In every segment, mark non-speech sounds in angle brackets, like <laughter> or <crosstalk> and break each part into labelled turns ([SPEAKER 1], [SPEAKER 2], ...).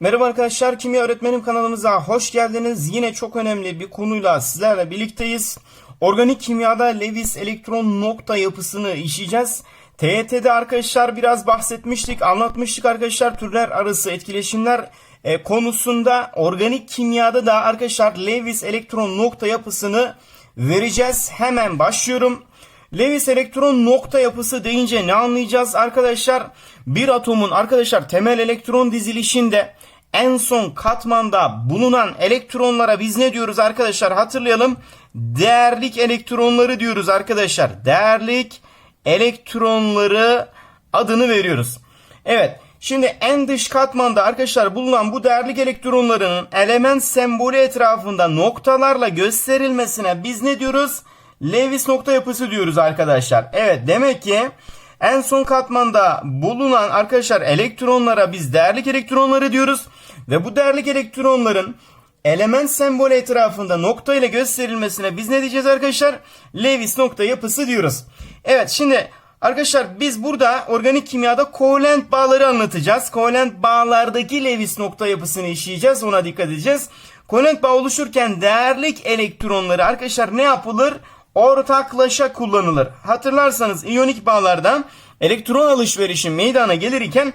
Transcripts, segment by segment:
[SPEAKER 1] Merhaba arkadaşlar, Kimya Öğretmenim kanalımıza hoş geldiniz. Yine çok önemli bir konuyla sizlerle birlikteyiz. Organik kimyada Lewis elektron nokta yapısını işleyeceğiz. TYT'de arkadaşlar biraz bahsetmiştik, anlatmıştık arkadaşlar türler arası etkileşimler e, konusunda. Organik kimyada da arkadaşlar Lewis elektron nokta yapısını vereceğiz. Hemen başlıyorum. Lewis elektron nokta yapısı deyince ne anlayacağız arkadaşlar? Bir atomun arkadaşlar temel elektron dizilişinde en son katmanda bulunan elektronlara biz ne diyoruz arkadaşlar? Hatırlayalım. Değerlik elektronları diyoruz arkadaşlar. Değerlik elektronları adını veriyoruz. Evet. Şimdi en dış katmanda arkadaşlar bulunan bu değerlik elektronlarının element sembolü etrafında noktalarla gösterilmesine biz ne diyoruz? Lewis nokta yapısı diyoruz arkadaşlar. Evet demek ki en son katmanda bulunan arkadaşlar elektronlara biz değerlik elektronları diyoruz. Ve bu değerlik elektronların element sembolü etrafında nokta ile gösterilmesine biz ne diyeceğiz arkadaşlar? Lewis nokta yapısı diyoruz. Evet şimdi arkadaşlar biz burada organik kimyada kovalent bağları anlatacağız. Kovalent bağlardaki Lewis nokta yapısını işleyeceğiz. Ona dikkat edeceğiz. Kovalent bağ oluşurken değerlik elektronları arkadaşlar ne yapılır? ortaklaşa kullanılır. Hatırlarsanız iyonik bağlarda elektron alışverişi meydana gelirken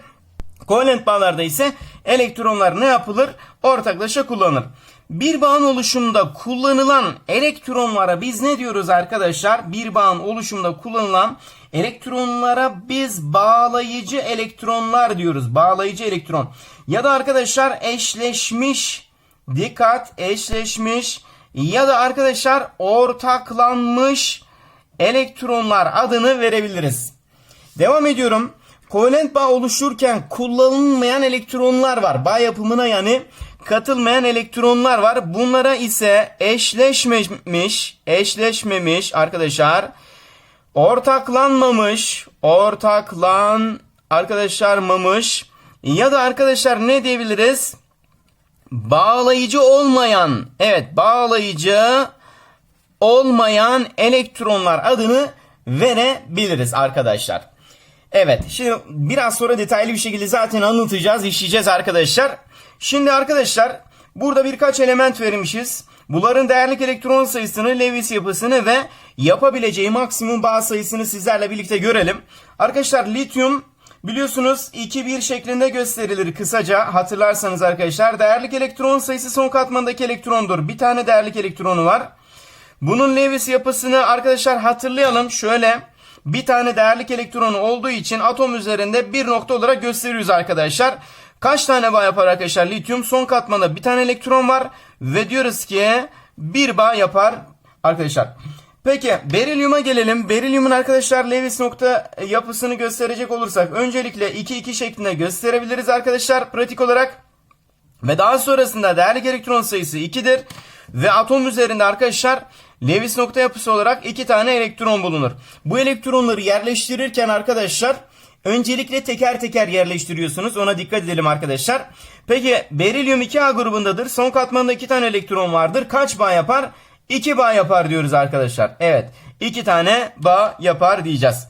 [SPEAKER 1] kovalent bağlarda ise elektronlar ne yapılır? Ortaklaşa kullanılır. Bir bağın oluşumunda kullanılan elektronlara biz ne diyoruz arkadaşlar? Bir bağın oluşumunda kullanılan elektronlara biz bağlayıcı elektronlar diyoruz. Bağlayıcı elektron. Ya da arkadaşlar eşleşmiş dikkat eşleşmiş ya da arkadaşlar ortaklanmış elektronlar adını verebiliriz. Devam ediyorum. Kovalent bağ oluşurken kullanılmayan elektronlar var. Bağ yapımına yani katılmayan elektronlar var. Bunlara ise eşleşmemiş, eşleşmemiş arkadaşlar, ortaklanmamış, ortaklan arkadaşlarmamış ya da arkadaşlar ne diyebiliriz? Bağlayıcı olmayan, evet bağlayıcı olmayan elektronlar adını verebiliriz arkadaşlar. Evet şimdi biraz sonra detaylı bir şekilde zaten anlatacağız, işleyeceğiz arkadaşlar. Şimdi arkadaşlar burada birkaç element vermişiz. Bunların değerlik elektron sayısını, Lewis yapısını ve yapabileceği maksimum bağ sayısını sizlerle birlikte görelim. Arkadaşlar lityum Biliyorsunuz 2-1 şeklinde gösterilir kısaca hatırlarsanız arkadaşlar. Değerlik elektron sayısı son katmandaki elektrondur. Bir tane değerlik elektronu var. Bunun Lewis yapısını arkadaşlar hatırlayalım. Şöyle bir tane değerlik elektronu olduğu için atom üzerinde bir nokta olarak gösteriyoruz arkadaşlar. Kaç tane bağ yapar arkadaşlar lityum? Son katmanda bir tane elektron var ve diyoruz ki bir bağ yapar arkadaşlar. Peki berilyuma gelelim. Berilyumun arkadaşlar Lewis nokta yapısını gösterecek olursak öncelikle 2-2 şeklinde gösterebiliriz arkadaşlar pratik olarak. Ve daha sonrasında değerli elektron sayısı 2'dir. Ve atom üzerinde arkadaşlar Lewis nokta yapısı olarak 2 tane elektron bulunur. Bu elektronları yerleştirirken arkadaşlar öncelikle teker teker yerleştiriyorsunuz. Ona dikkat edelim arkadaşlar. Peki berilyum 2A grubundadır. Son katmanda 2 tane elektron vardır. Kaç bağ yapar? 2 bağ yapar diyoruz arkadaşlar. Evet 2 tane bağ yapar diyeceğiz.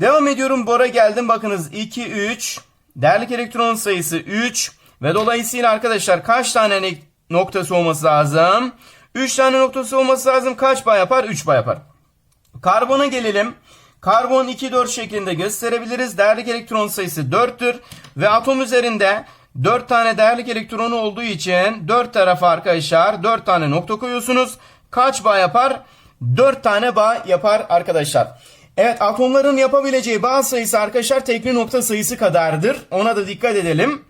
[SPEAKER 1] Devam ediyorum bora geldim. Bakınız 2, 3. Değerlik elektron sayısı 3. Ve dolayısıyla arkadaşlar kaç tane noktası olması lazım? 3 tane noktası olması lazım. Kaç bağ yapar? 3 bağ yapar. Karbona gelelim. Karbon 2, 4 şeklinde gösterebiliriz. Değerlik elektron sayısı 4'tür. Ve atom üzerinde 4 tane değerlik elektronu olduğu için 4 tarafa arkadaşlar 4 tane nokta koyuyorsunuz kaç bağ yapar? 4 tane bağ yapar arkadaşlar. Evet atomların yapabileceği bağ sayısı arkadaşlar tekli nokta sayısı kadardır. Ona da dikkat edelim.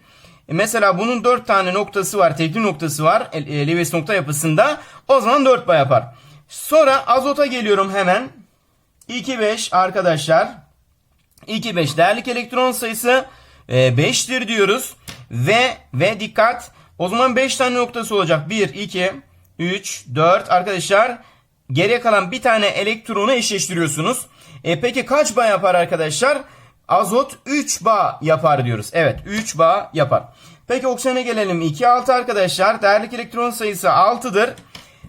[SPEAKER 1] E mesela bunun 4 tane noktası var. Tekli noktası var. E, Lewis nokta yapısında. O zaman 4 bağ yapar. Sonra azota geliyorum hemen. 2 5 arkadaşlar. 2 5 değerlik elektron sayısı 5'tir e, diyoruz. Ve ve dikkat. O zaman 5 tane noktası olacak. 1 2 3, 4 arkadaşlar geriye kalan bir tane elektronu eşleştiriyorsunuz. E peki kaç bağ yapar arkadaşlar? Azot 3 bağ yapar diyoruz. Evet 3 bağ yapar. Peki oksijene gelelim. 2, 6 arkadaşlar. Değerlik elektron sayısı 6'dır.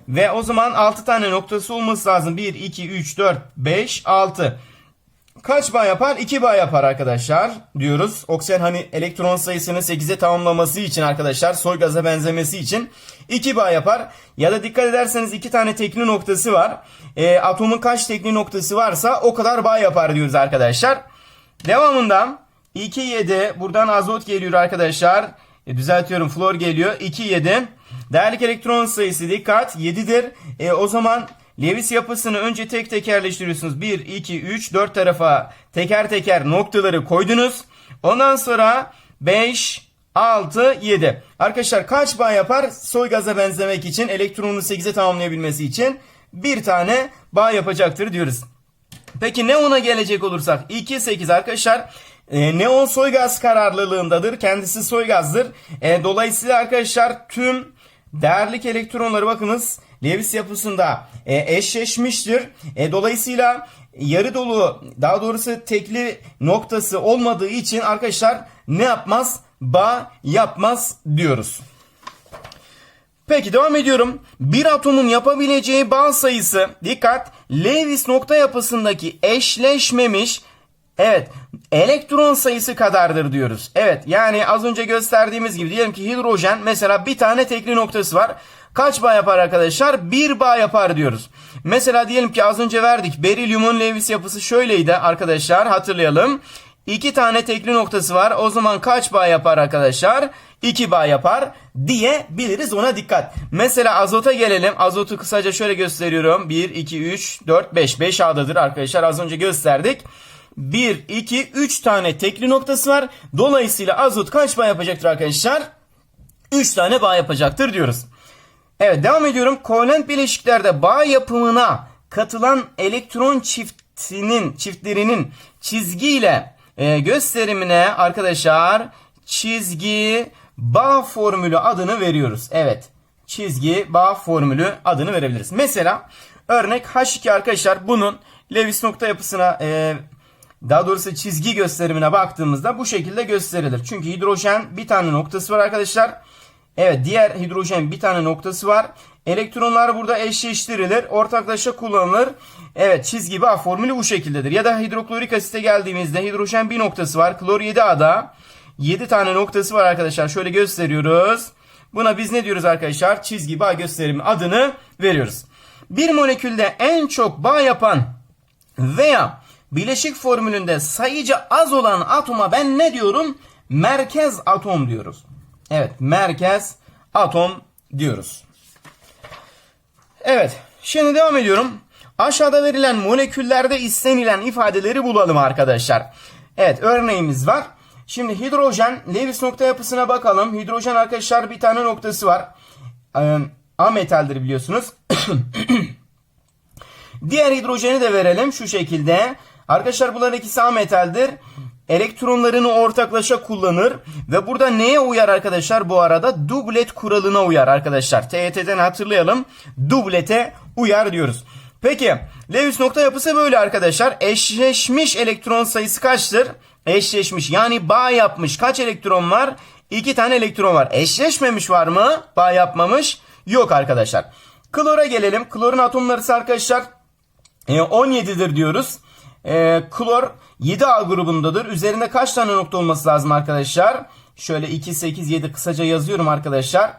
[SPEAKER 1] Ve o zaman 6 tane noktası olması lazım. 1, 2, 3, 4, 5, 6. kaç bağ yapar? 2 bağ yapar arkadaşlar diyoruz. Oksijen hani elektron sayısını 8'e tamamlaması için arkadaşlar soy gaza benzemesi için 2 bağ yapar. Ya da dikkat ederseniz 2 tane tekli noktası var. E, atomun kaç tekli noktası varsa o kadar bağ yapar diyoruz arkadaşlar. Devamında 2 7 buradan azot geliyor arkadaşlar. E, düzeltiyorum flor geliyor. 2 7. Değerlik elektron sayısı dikkat 7'dir. E, o zaman Lewis yapısını önce tek tekerleştiriyorsunuz. 1, 2, 3, 4 tarafa teker teker noktaları koydunuz. Ondan sonra 5, 6, 7. Arkadaşlar kaç bağ yapar? Soy gaza benzemek için elektronunu 8'e tamamlayabilmesi için bir tane bağ yapacaktır diyoruz. Peki neona gelecek olursak 2, 8 arkadaşlar. E, neon soy gaz kararlılığındadır. Kendisi soy gazdır. E, dolayısıyla arkadaşlar tüm değerlik elektronları bakınız Lewis yapısında e, eşleşmiştir. E, dolayısıyla yarı dolu daha doğrusu tekli noktası olmadığı için arkadaşlar ne yapmaz? Bağ yapmaz diyoruz. Peki devam ediyorum. Bir atomun yapabileceği bağ sayısı dikkat Lewis nokta yapısındaki eşleşmemiş evet elektron sayısı kadardır diyoruz. Evet yani az önce gösterdiğimiz gibi diyelim ki hidrojen mesela bir tane tekli noktası var. Kaç bağ yapar arkadaşlar? Bir bağ yapar diyoruz. Mesela diyelim ki az önce verdik. Berilyumun Lewis yapısı şöyleydi arkadaşlar hatırlayalım. İki tane tekli noktası var. O zaman kaç bağ yapar arkadaşlar? 2 bağ yapar diyebiliriz ona dikkat. Mesela azota gelelim. Azotu kısaca şöyle gösteriyorum. 1, 2, 3, 4, 5. 5 A'dadır arkadaşlar az önce gösterdik. 1, 2, 3 tane tekli noktası var. Dolayısıyla azot kaç bağ yapacaktır arkadaşlar? 3 tane bağ yapacaktır diyoruz. Evet devam ediyorum. Kovalent bileşiklerde bağ yapımına katılan elektron çiftinin çiftlerinin çizgiyle e, gösterimine arkadaşlar çizgi bağ formülü adını veriyoruz. Evet çizgi bağ formülü adını verebiliriz. Mesela örnek H2 arkadaşlar bunun Lewis nokta yapısına e, daha doğrusu çizgi gösterimine baktığımızda bu şekilde gösterilir. Çünkü hidrojen bir tane noktası var arkadaşlar. Evet diğer hidrojen bir tane noktası var. Elektronlar burada eşleştirilir. Ortaklaşa kullanılır. Evet çizgi bağ formülü bu şekildedir. Ya da hidroklorik asite geldiğimizde hidrojen bir noktası var. Klor 7A'da 7 tane noktası var arkadaşlar. Şöyle gösteriyoruz. Buna biz ne diyoruz arkadaşlar? Çizgi bağ gösterimi adını veriyoruz. Bir molekülde en çok bağ yapan veya bileşik formülünde sayıca az olan atoma ben ne diyorum? Merkez atom diyoruz. Evet merkez atom diyoruz. Evet şimdi devam ediyorum. Aşağıda verilen moleküllerde istenilen ifadeleri bulalım arkadaşlar. Evet örneğimiz var. Şimdi hidrojen Lewis nokta yapısına bakalım. Hidrojen arkadaşlar bir tane noktası var. Ee, A metaldir biliyorsunuz. <coughs> Diğer hidrojeni de verelim şu şekilde. Arkadaşlar bunların ikisi A metaldir. Elektronlarını ortaklaşa kullanır ve burada neye uyar arkadaşlar bu arada? Dublet kuralına uyar arkadaşlar. TYT'den hatırlayalım. Dublete uyar diyoruz. Peki Lewis nokta yapısı böyle arkadaşlar. Eşleşmiş elektron sayısı kaçtır? Eşleşmiş yani bağ yapmış kaç elektron var? 2 tane elektron var. Eşleşmemiş var mı? Bağ yapmamış. Yok arkadaşlar. Klora gelelim. Klorun atomları arkadaşlar 17'dir diyoruz. E, klor 7A grubundadır. Üzerinde kaç tane nokta olması lazım arkadaşlar? Şöyle 2, 8, 7 kısaca yazıyorum arkadaşlar.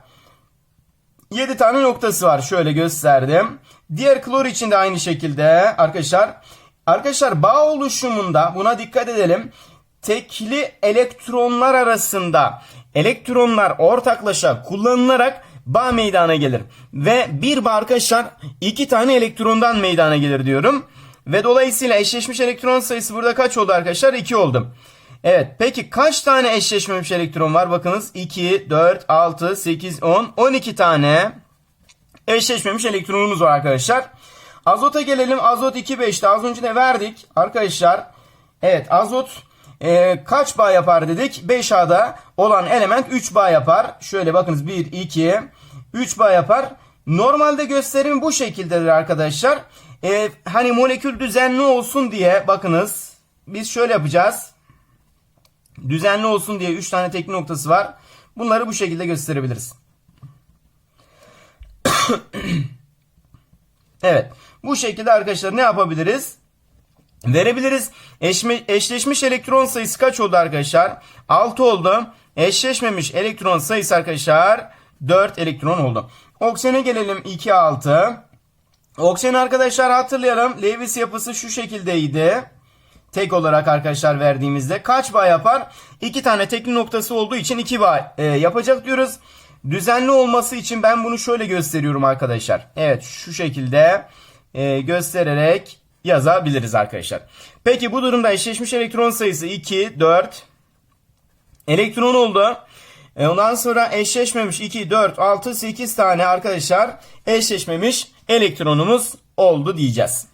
[SPEAKER 1] 7 tane noktası var. Şöyle gösterdim. Diğer klor için de aynı şekilde arkadaşlar. Arkadaşlar bağ oluşumunda buna dikkat edelim. Tekli elektronlar arasında elektronlar ortaklaşa kullanılarak bağ meydana gelir. Ve bir bağ arkadaşlar iki tane elektrondan meydana gelir diyorum. Ve dolayısıyla eşleşmiş elektron sayısı burada kaç oldu arkadaşlar? 2 oldu. Evet peki kaç tane eşleşmemiş elektron var? Bakınız 2, 4, 6, 8, 10, 12 tane eşleşmemiş elektronumuz var arkadaşlar. Azota gelelim. Azot 2, 5'te az önce de verdik arkadaşlar. Evet azot e, kaç bağ yapar dedik? 5A'da olan element 3 bağ yapar. Şöyle bakınız 1, 2, 3 bağ yapar. Normalde gösterimi bu şekildedir arkadaşlar. E, hani molekül düzenli olsun diye bakınız biz şöyle yapacağız. Düzenli olsun diye 3 tane teknik noktası var. Bunları bu şekilde gösterebiliriz. <coughs> evet. Bu şekilde arkadaşlar ne yapabiliriz? verebiliriz. Eşme, eşleşmiş elektron sayısı kaç oldu arkadaşlar? 6 oldu. Eşleşmemiş elektron sayısı arkadaşlar 4 elektron oldu. Oksijene gelelim 2 6. Oksijen arkadaşlar hatırlayalım. Lewis yapısı şu şekildeydi. Tek olarak arkadaşlar verdiğimizde kaç bağ yapar? 2 tane tekli noktası olduğu için 2 bağ e, yapacak diyoruz. Düzenli olması için ben bunu şöyle gösteriyorum arkadaşlar. Evet şu şekilde e, göstererek yazabiliriz arkadaşlar. Peki bu durumda eşleşmiş elektron sayısı 2, 4 elektron oldu. E, ondan sonra eşleşmemiş 2, 4, 6, 8 tane arkadaşlar eşleşmemiş elektronumuz oldu diyeceğiz.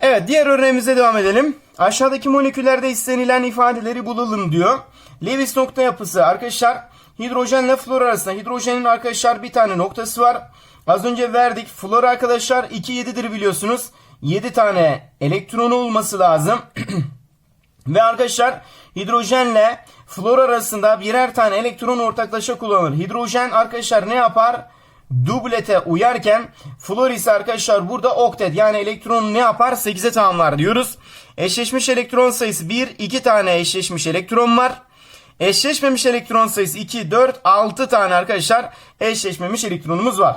[SPEAKER 1] Evet diğer örneğimize devam edelim. Aşağıdaki moleküllerde istenilen ifadeleri bulalım diyor. Lewis nokta yapısı arkadaşlar hidrojenle flor arasında hidrojenin arkadaşlar bir tane noktası var. Az önce verdik. Flor arkadaşlar 2 7'dir biliyorsunuz. 7 tane elektronu olması lazım. <clears throat> Ve arkadaşlar hidrojenle flor arasında birer tane elektron ortaklaşa kullanılır. Hidrojen arkadaşlar ne yapar? Dublete uyarken flor ise arkadaşlar burada oktet yani elektron ne yapar? 8'e tamamlar diyoruz. Eşleşmiş elektron sayısı 1, 2 tane eşleşmiş elektron var. Eşleşmemiş elektron sayısı 2, 4, 6 tane arkadaşlar eşleşmemiş elektronumuz var.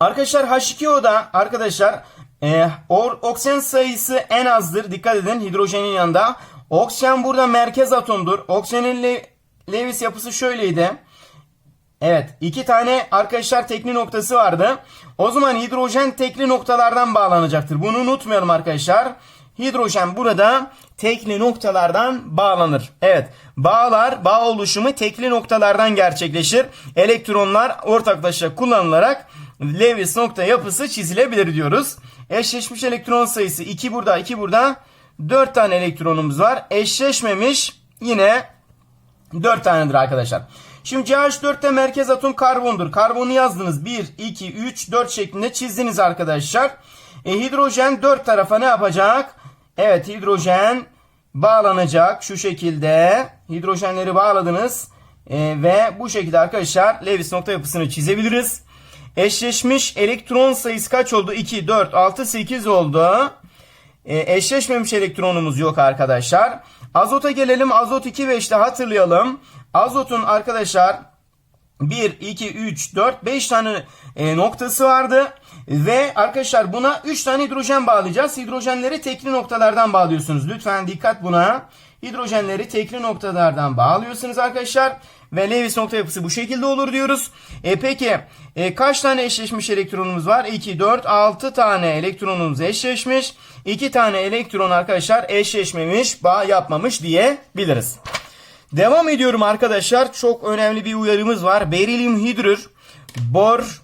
[SPEAKER 1] Arkadaşlar H2O'da arkadaşlar e, or, oksijen sayısı en azdır. Dikkat edin hidrojenin yanında. Oksijen burada merkez atomdur. Oksijenin Le Lewis yapısı şöyleydi. Evet iki tane arkadaşlar tekli noktası vardı. O zaman hidrojen tekli noktalardan bağlanacaktır. Bunu unutmayalım arkadaşlar. Hidrojen burada tekli noktalardan bağlanır. Evet bağlar bağ oluşumu tekli noktalardan gerçekleşir. Elektronlar ortaklaşa kullanılarak Lewis nokta yapısı çizilebilir diyoruz. Eşleşmiş elektron sayısı 2 burada 2 burada 4 tane elektronumuz var. Eşleşmemiş yine 4 tanedir arkadaşlar. Şimdi CH4'te merkez atom karbondur. Karbonu yazdınız. 1, 2, 3, 4 şeklinde çizdiniz arkadaşlar. E, hidrojen 4 tarafa ne yapacak? Evet hidrojen bağlanacak şu şekilde. Hidrojenleri bağladınız. E, ve bu şekilde arkadaşlar Lewis nokta yapısını çizebiliriz. Eşleşmiş elektron sayısı kaç oldu? 2, 4, 6, 8 oldu. E, eşleşmemiş elektronumuz yok arkadaşlar. Azota gelelim. Azot 2 ve işte hatırlayalım. Azotun arkadaşlar 1, 2, 3, 4, 5 tane e, noktası vardı. Ve arkadaşlar buna 3 tane hidrojen bağlayacağız. Hidrojenleri tekli noktalardan bağlıyorsunuz. Lütfen dikkat buna. Hidrojenleri tekli noktalardan bağlıyorsunuz arkadaşlar. Ve Lewis nokta yapısı bu şekilde olur diyoruz. E peki e, kaç tane eşleşmiş elektronumuz var? 2, 4, 6 tane elektronumuz eşleşmiş. 2 tane elektron arkadaşlar eşleşmemiş, bağ yapmamış diyebiliriz. Devam ediyorum arkadaşlar. Çok önemli bir uyarımız var. Berilyum hidrür, bor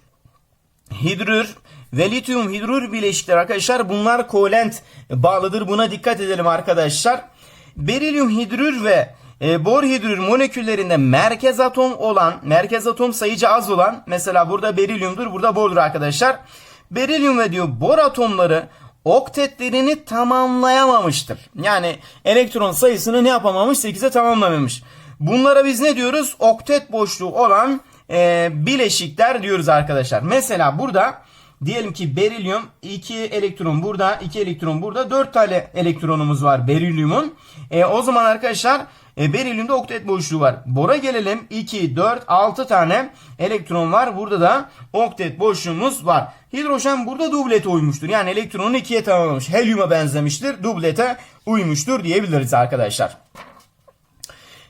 [SPEAKER 1] hidrür ve lityum hidrür bileşikler arkadaşlar bunlar kovalent bağlıdır. Buna dikkat edelim arkadaşlar. Berilyum hidrür ve e, bor hidrür moleküllerinde merkez atom olan, merkez atom sayıcı az olan mesela burada berilyumdur, burada bordur arkadaşlar. Berilyum ve diyor bor atomları oktetlerini tamamlayamamıştır. Yani elektron sayısını ne yapamamış? 8'e tamamlamamış. Bunlara biz ne diyoruz? Oktet boşluğu olan e, bileşikler diyoruz arkadaşlar. Mesela burada diyelim ki berilyum 2 elektron burada 2 elektron burada 4 tane elektronumuz var berilyumun. E, o zaman arkadaşlar e, berilyumda oktet boşluğu var. Bora gelelim 2 4 6 tane elektron var. Burada da oktet boşluğumuz var. Hidrojen burada dublete uymuştur. Yani elektronunu ikiye tamamlamış. Helyuma benzemiştir. Dublete uymuştur diyebiliriz arkadaşlar.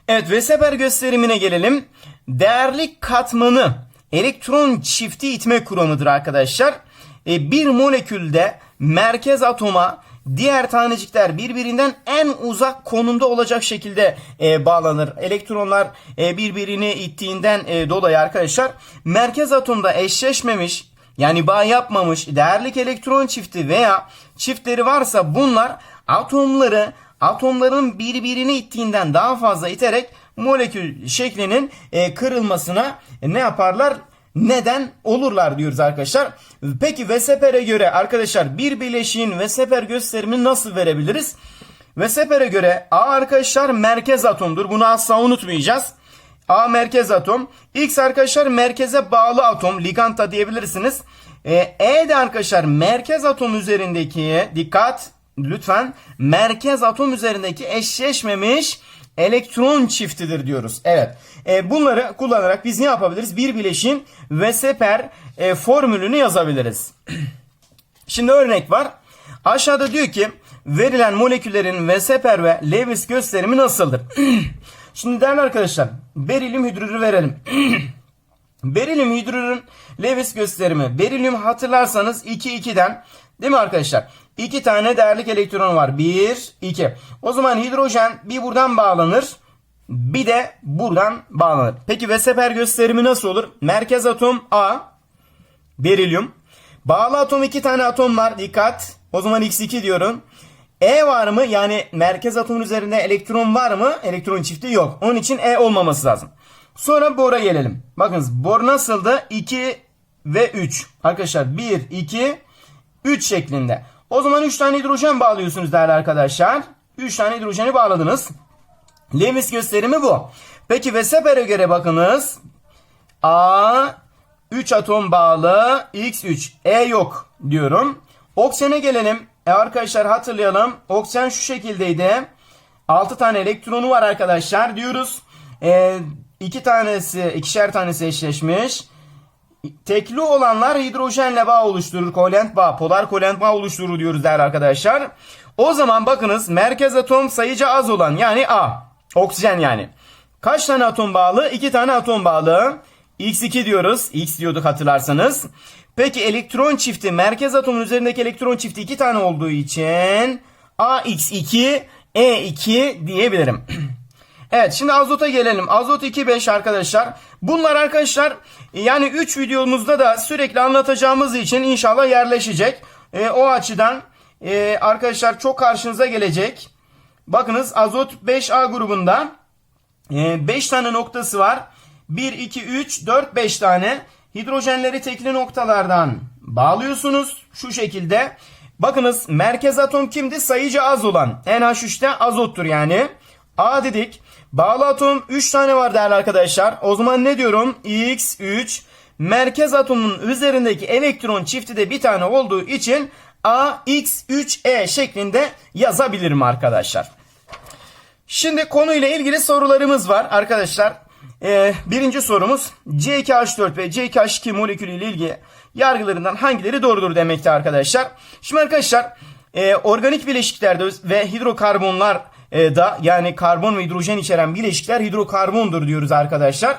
[SPEAKER 1] Evet Weseper gösterimine gelelim. Değerli katmanı elektron çifti itme kuramıdır arkadaşlar. E, bir molekülde merkez atoma diğer tanecikler birbirinden en uzak konumda olacak şekilde e, bağlanır. Elektronlar e, birbirini ittiğinden e, dolayı arkadaşlar merkez atomda eşleşmemiş yani bağ yapmamış değerlik elektron çifti veya çiftleri varsa bunlar atomları atomların birbirini ittiğinden daha fazla iterek molekül şeklinin e, kırılmasına e, ne yaparlar? Neden olurlar diyoruz arkadaşlar. Peki Weseper'e göre arkadaşlar bir bileşiğin Weseper gösterimini nasıl verebiliriz? Weseper'e göre A arkadaşlar merkez atomdur. Bunu asla unutmayacağız. A merkez atom. X arkadaşlar merkeze bağlı atom. Liganta diyebilirsiniz. E, e de arkadaşlar merkez atom üzerindeki dikkat lütfen merkez atom üzerindeki eşleşmemiş elektron çiftidir diyoruz. Evet. E, bunları kullanarak biz ne yapabiliriz? Bir bileşin Weseper e, formülünü yazabiliriz. <clears throat> Şimdi örnek var. Aşağıda diyor ki verilen moleküllerin Weseper ve Lewis gösterimi nasıldır? <clears throat> Şimdi değerli arkadaşlar berilyum hidrürü verelim. <clears throat> berilyum hidrürün Lewis gösterimi. Berilyum hatırlarsanız 2-2'den değil mi arkadaşlar? 2 tane değerlik elektron var. 1, 2. O zaman hidrojen bir buradan bağlanır. Bir de buradan bağlanır. Peki Weseper gösterimi nasıl olur? Merkez atom A. Berilyum. Bağlı atom iki tane atom var. Dikkat. O zaman x2 diyorum. E var mı? Yani merkez atomun üzerinde elektron var mı? Elektron çifti yok. Onun için E olmaması lazım. Sonra bora gelelim. Bakınız bor nasıldı? 2 ve 3. Arkadaşlar 1, 2, 3 şeklinde. O zaman 3 tane hidrojen bağlıyorsunuz değerli arkadaşlar. 3 tane hidrojeni bağladınız. Lewis gösterimi bu. Peki Weseper'e göre bakınız. A 3 atom bağlı X3 E yok diyorum. Oksijene gelelim. E arkadaşlar hatırlayalım. Oksijen şu şekildeydi. 6 tane elektronu var arkadaşlar diyoruz. E, 2 tanesi, ikişer tanesi eşleşmiş. Tekli olanlar hidrojenle bağ oluşturur. Kovalent bağ, polar kovalent bağ oluşturur diyoruz değerli arkadaşlar. O zaman bakınız merkez atom sayıca az olan yani A. Oksijen yani. Kaç tane atom bağlı? 2 tane atom bağlı. X2 diyoruz. X diyorduk hatırlarsanız. Peki elektron çifti merkez atomun üzerindeki elektron çifti 2 tane olduğu için AX2 E2 diyebilirim. <clears throat> Evet şimdi azota gelelim. Azot 2,5 arkadaşlar. Bunlar arkadaşlar yani 3 videomuzda da sürekli anlatacağımız için inşallah yerleşecek. E, o açıdan e, arkadaşlar çok karşınıza gelecek. Bakınız azot 5A grubunda 5 e, tane noktası var. 1, 2, 3, 4, 5 tane. Hidrojenleri tekli noktalardan bağlıyorsunuz. Şu şekilde. Bakınız merkez atom kimdi? Sayıca az olan. NH3'te azottur yani. A dedik. Bağlı atom 3 tane var değerli arkadaşlar. O zaman ne diyorum? X3 merkez atomun üzerindeki elektron çifti de bir tane olduğu için AX3E şeklinde yazabilirim arkadaşlar. Şimdi konuyla ilgili sorularımız var arkadaşlar. Ee, birinci sorumuz C2H4 ve C2H2 molekülü ile ilgili yargılarından hangileri doğrudur demekte arkadaşlar. Şimdi arkadaşlar e, organik bileşiklerde ve hidrokarbonlar e, da yani karbon ve hidrojen içeren bileşikler hidrokarbondur diyoruz arkadaşlar.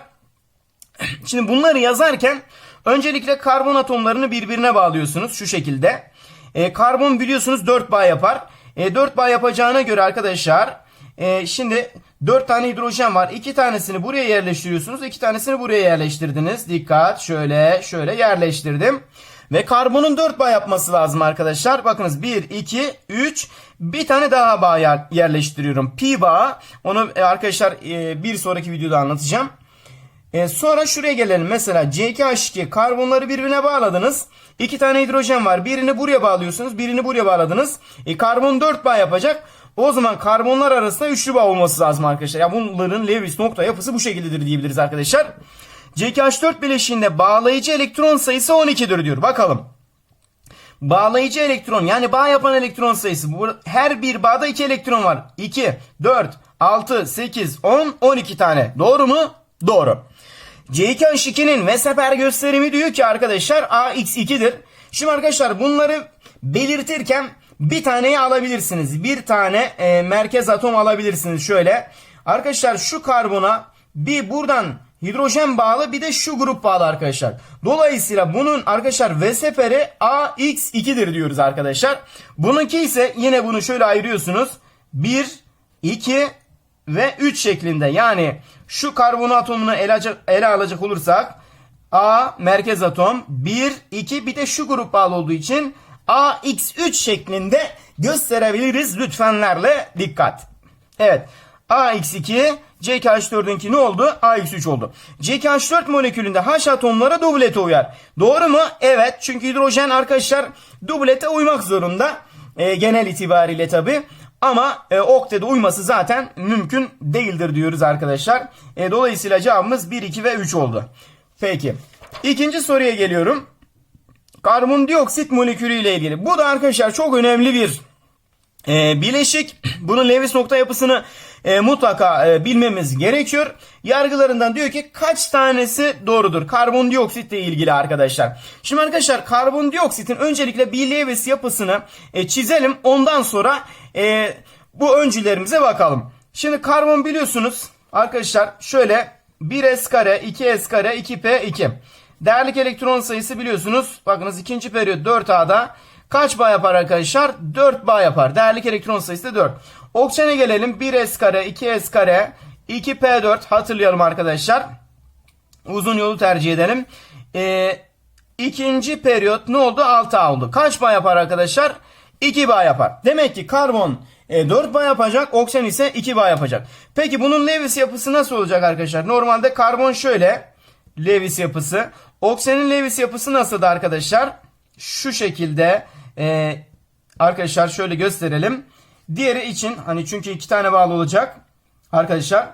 [SPEAKER 1] Şimdi bunları yazarken öncelikle karbon atomlarını birbirine bağlıyorsunuz şu şekilde. E, karbon biliyorsunuz 4 bağ yapar. E, 4 bağ yapacağına göre arkadaşlar e, şimdi 4 tane hidrojen var. 2 tanesini buraya yerleştiriyorsunuz. 2 tanesini buraya yerleştirdiniz. Dikkat şöyle şöyle yerleştirdim. Ve karbonun 4 bağ yapması lazım arkadaşlar. Bakınız 1, 2, 3 bir tane daha bağ yerleştiriyorum. Pi bağı. Onu e, arkadaşlar e, bir sonraki videoda anlatacağım. E, sonra şuraya gelelim. Mesela C2H2 karbonları birbirine bağladınız. İki tane hidrojen var. Birini buraya bağlıyorsunuz. Birini buraya bağladınız. E, karbon 4 bağ yapacak. O zaman karbonlar arasında üçlü bağ olması lazım arkadaşlar. Ya yani bunların Lewis nokta yapısı bu şekildedir diyebiliriz arkadaşlar. C2H4 bileşiğinde bağlayıcı elektron sayısı 12'dir diyor. Bakalım. Bağlayıcı elektron yani bağ yapan elektron sayısı. Bu, her bir bağda 2 elektron var. 2, 4, 6, 8, 10, 12 tane. Doğru mu? Doğru. C2H2'nin Weseper gösterimi diyor ki arkadaşlar AX2'dir. Şimdi arkadaşlar bunları belirtirken bir taneyi alabilirsiniz. Bir tane e, merkez atom alabilirsiniz şöyle. Arkadaşlar şu karbona bir buradan hidrojen bağlı bir de şu grup bağlı arkadaşlar. Dolayısıyla bunun arkadaşlar Weseper'i AX2'dir diyoruz arkadaşlar. Bununki ise yine bunu şöyle ayırıyorsunuz. 1, 2 ve 3 şeklinde. Yani şu karbon atomunu ele alacak olursak A merkez atom 1, 2 bir de şu grup bağlı olduğu için AX3 şeklinde gösterebiliriz lütfenlerle dikkat. Evet AX2 CKH4'ünki ne oldu? AX3 oldu. CKH4 molekülünde H atomlara dublete uyar. Doğru mu? Evet. Çünkü hidrojen arkadaşlar dublete uymak zorunda. E, genel itibariyle tabi. Ama e, oktede uyması zaten mümkün değildir diyoruz arkadaşlar. E, dolayısıyla cevabımız 1, 2 ve 3 oldu. Peki. İkinci soruya geliyorum. Karbondioksit molekülü ile ilgili. Bu da arkadaşlar çok önemli bir e, bileşik. Bunun Lewis nokta yapısını e, mutlaka e, bilmemiz gerekiyor. Yargılarından diyor ki kaç tanesi doğrudur? Karbondioksitle ilgili arkadaşlar. Şimdi arkadaşlar karbondioksitin öncelikle bir Lewis yapısını e, çizelim. Ondan sonra e, bu öncülerimize bakalım. Şimdi karbon biliyorsunuz arkadaşlar şöyle 1s kare 2s kare 2p2. Değerlik elektron sayısı biliyorsunuz. Bakınız ikinci periyot 4A'da kaç bağ yapar arkadaşlar? 4 bağ yapar. Değerlik elektron sayısı da 4. Oksijene gelelim. 1s kare 2s kare 2p4 hatırlayalım arkadaşlar. Uzun yolu tercih edelim. Ee, ikinci periyot ne oldu? 6A oldu. Kaç bağ yapar arkadaşlar? 2 bağ yapar. Demek ki karbon e, 4 bağ yapacak. Oksijen ise 2 bağ yapacak. Peki bunun Lewis yapısı nasıl olacak arkadaşlar? Normalde karbon şöyle. Lewis yapısı. Oksijenin Lewis yapısı nasıldı arkadaşlar? Şu şekilde e, arkadaşlar şöyle gösterelim. Diğeri için hani çünkü iki tane bağlı olacak. Arkadaşlar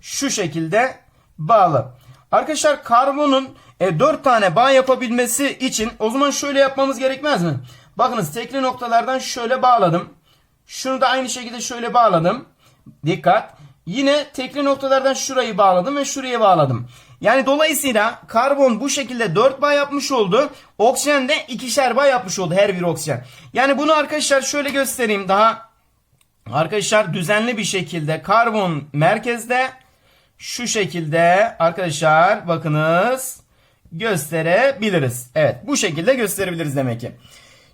[SPEAKER 1] şu şekilde bağlı. Arkadaşlar karbonun e, 4 tane bağ yapabilmesi için o zaman şöyle yapmamız gerekmez mi? Bakınız tekli noktalardan şöyle bağladım. Şunu da aynı şekilde şöyle bağladım. Dikkat. Yine tekli noktalardan şurayı bağladım ve şuraya bağladım. Yani dolayısıyla karbon bu şekilde 4 bağ yapmış oldu. Oksijen de ikişer bağ yapmış oldu her bir oksijen. Yani bunu arkadaşlar şöyle göstereyim daha arkadaşlar düzenli bir şekilde karbon merkezde şu şekilde arkadaşlar bakınız gösterebiliriz. Evet bu şekilde gösterebiliriz demek ki.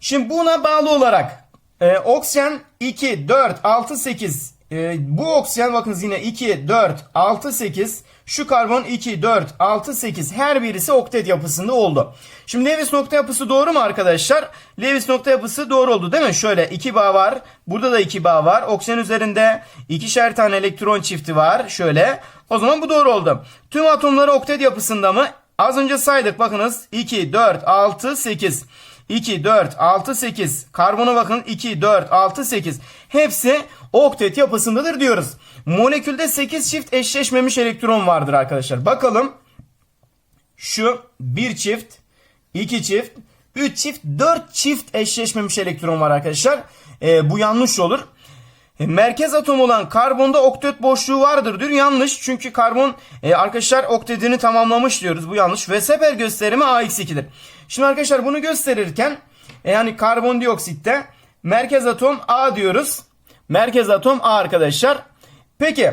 [SPEAKER 1] Şimdi buna bağlı olarak e, oksijen 2, 4, 6, 8 e, bu oksijen bakınız yine 2, 4, 6, 8 şu karbon 2, 4, 6, 8 her birisi oktet yapısında oldu. Şimdi Lewis nokta yapısı doğru mu arkadaşlar? Lewis nokta yapısı doğru oldu değil mi? Şöyle 2 bağ var. Burada da 2 bağ var. Oksijen üzerinde ikişer tane elektron çifti var. Şöyle. O zaman bu doğru oldu. Tüm atomları oktet yapısında mı? Az önce saydık bakınız. 2, 4, 6, 8. 2, 4, 6, 8. Karbona bakın 2, 4, 6, 8. Hepsi oktet yapısındadır diyoruz. Molekülde 8 çift eşleşmemiş elektron vardır arkadaşlar. Bakalım. Şu bir çift, iki çift, üç çift, dört çift eşleşmemiş elektron var arkadaşlar. Ee, bu yanlış olur. E, Merkez atom olan karbonda oktet boşluğu vardır diyor. Yanlış. Çünkü karbon e, arkadaşlar oktetini tamamlamış diyoruz. Bu yanlış. Ve seper gösterimi A-2'dir. Şimdi arkadaşlar bunu gösterirken e, yani karbondioksitte merkez atom A diyoruz. Merkez atom A arkadaşlar. Peki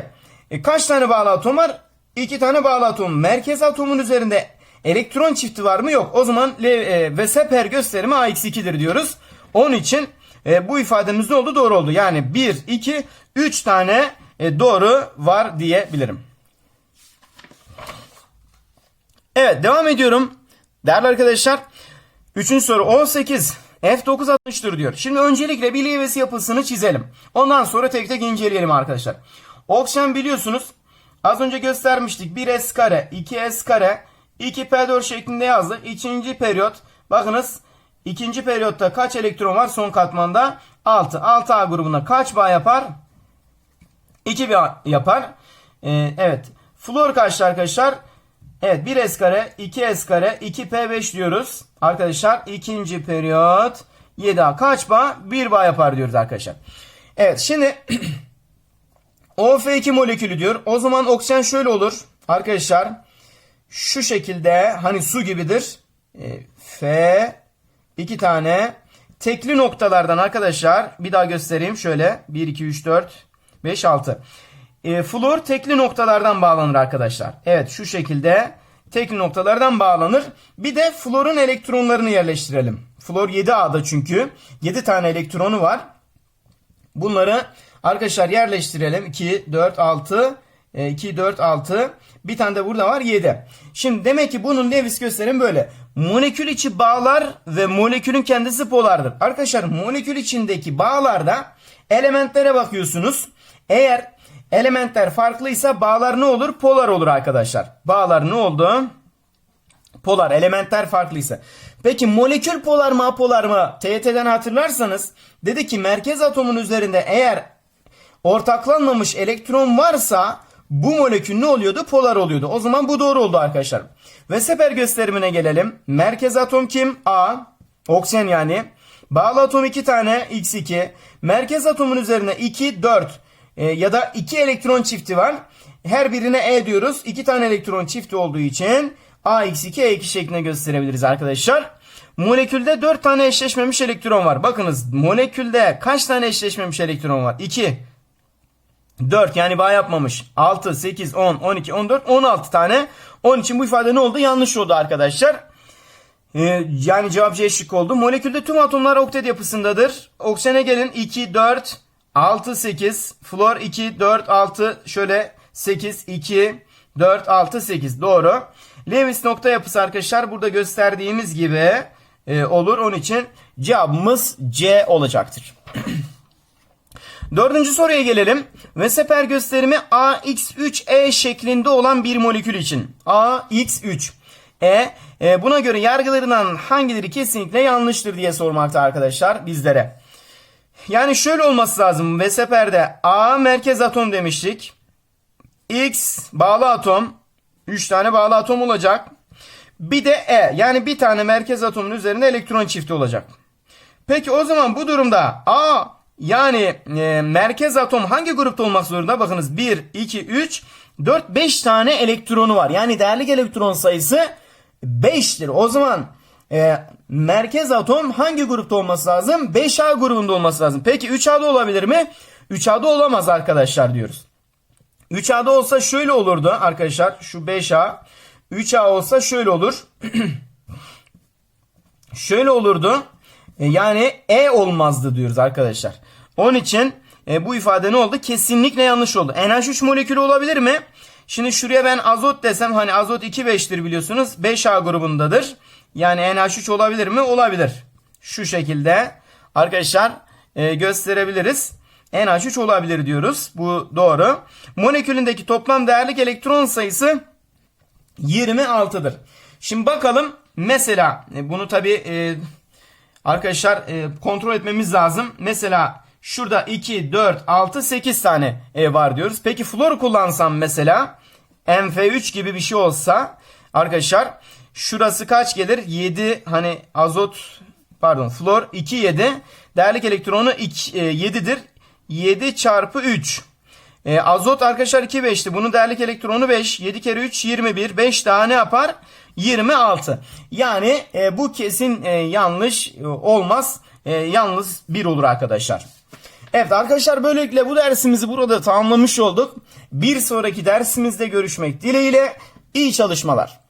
[SPEAKER 1] e, kaç tane bağlı atom var? İki tane bağlı atom. Merkez atomun üzerinde elektron çifti var mı? Yok. O zaman Le, e, ve seper gösterimi A-2'dir diyoruz. Onun için e, bu ifademiz ne oldu? Doğru oldu. Yani 1, 2, 3 tane e, doğru var diyebilirim. Evet devam ediyorum. Değerli arkadaşlar. Üçüncü soru 18. F960'tır diyor. Şimdi öncelikle bir Lewis yapısını çizelim. Ondan sonra tek tek inceleyelim arkadaşlar. Oksijen biliyorsunuz az önce göstermiştik. 1S kare, 2S kare, 2P4 şeklinde yazdık. İkinci periyot bakınız ikinci periyotta kaç elektron var son katmanda? 6. 6A grubuna kaç bağ yapar? 2 bağ yapar. Ee, evet. Flor kaçtı arkadaşlar? Evet 1S kare, 2S kare, 2P5 diyoruz. Arkadaşlar ikinci periyot 7A kaç bağ? 1 bağ yapar diyoruz arkadaşlar. Evet şimdi <clears throat> OF2 molekülü diyor. O zaman oksijen şöyle olur. Arkadaşlar şu şekilde hani su gibidir. E, F iki tane tekli noktalardan arkadaşlar bir daha göstereyim şöyle 1 2 3 4 5 6. E, flor tekli noktalardan bağlanır arkadaşlar. Evet şu şekilde tekli noktalardan bağlanır. Bir de florun elektronlarını yerleştirelim. Flor 7A'da çünkü 7 tane elektronu var. Bunları arkadaşlar yerleştirelim. 2, 4, 6, 2, 4, 6. Bir tane de burada var 7. Şimdi demek ki bunun Lewis gösterim böyle. Molekül içi bağlar ve molekülün kendisi polardır. Arkadaşlar molekül içindeki bağlarda elementlere bakıyorsunuz. Eğer elementler farklıysa bağlar ne olur? Polar olur arkadaşlar. Bağlar ne oldu? Polar elementler farklıysa. Peki molekül polar mı apolar mı? TYT'den hatırlarsanız dedi ki merkez atomun üzerinde eğer ortaklanmamış elektron varsa bu molekül ne oluyordu? Polar oluyordu. O zaman bu doğru oldu arkadaşlar. Ve seper gösterimine gelelim. Merkez atom kim? A. Oksijen yani. Bağlı atom 2 tane X2. Merkez atomun üzerine 2, 4 e, ya da 2 elektron çifti var. Her birine E diyoruz. 2 tane elektron çifti olduğu için AX2, E2 şeklinde gösterebiliriz arkadaşlar. Molekülde 4 tane eşleşmemiş elektron var. Bakınız molekülde kaç tane eşleşmemiş elektron var? 2, 4 yani bağ yapmamış. 6, 8, 10, 12, 14, 16 tane. Onun için bu ifade ne oldu? Yanlış oldu arkadaşlar. Ee, yani cevap C şık oldu. Molekülde tüm atomlar oktet yapısındadır. Oksijene gelin 2, 4, 6, 8. Flor 2, 4, 6. Şöyle 8, 2, 4, 6, 8. Doğru. Lewis nokta yapısı arkadaşlar burada gösterdiğimiz gibi e, olur. Onun için cevabımız C olacaktır. <clears throat> Dördüncü soruya gelelim. Weseper gösterimi AX3E şeklinde olan bir molekül için. AX3. E, e buna göre yargılarından hangileri kesinlikle yanlıştır diye sormakta arkadaşlar bizlere. Yani şöyle olması lazım. Weseper'de A merkez atom demiştik. X bağlı atom. 3 tane bağlı atom olacak. Bir de E yani bir tane merkez atomun üzerinde elektron çifti olacak. Peki o zaman bu durumda A yani e, merkez atom hangi grupta olmak zorunda? Bakınız 1, 2, 3, 4, 5 tane elektronu var. Yani değerlik elektron sayısı 5'tir. O zaman e, merkez atom hangi grupta olması lazım? 5A grubunda olması lazım. Peki 3A'da olabilir mi? 3A'da olamaz arkadaşlar diyoruz. 3A'da olsa şöyle olurdu arkadaşlar. Şu 5A. 3A olsa şöyle olur. <clears throat> şöyle olurdu. E, Yani E olmazdı diyoruz arkadaşlar. Onun için e, bu ifade ne oldu? Kesinlikle yanlış oldu. NH3 molekülü olabilir mi? Şimdi şuraya ben azot desem hani azot 2,5'tir biliyorsunuz. 5A grubundadır. Yani NH3 olabilir mi? Olabilir. Şu şekilde arkadaşlar e, gösterebiliriz. NH3 olabilir diyoruz. Bu doğru. Molekülündeki toplam değerlik elektron sayısı 26'dır. Şimdi bakalım mesela e, bunu tabi e, arkadaşlar e, kontrol etmemiz lazım. Mesela şurada 2, 4, 6, 8 tane e, var diyoruz. Peki flor kullansam mesela MF3 gibi bir şey olsa arkadaşlar şurası kaç gelir? 7 hani azot pardon flor 2, 7 değerlik elektronu 2, e, 7'dir. 7 çarpı 3 e, azot arkadaşlar 2 5'ti. Bunun değerlik elektronu 5. 7 kere 3 21. 5 daha ne yapar? 26. Yani e, bu kesin e, yanlış e, olmaz. E, yalnız 1 olur arkadaşlar. Evet arkadaşlar böylelikle bu dersimizi burada tamamlamış olduk. Bir sonraki dersimizde görüşmek dileğiyle iyi çalışmalar.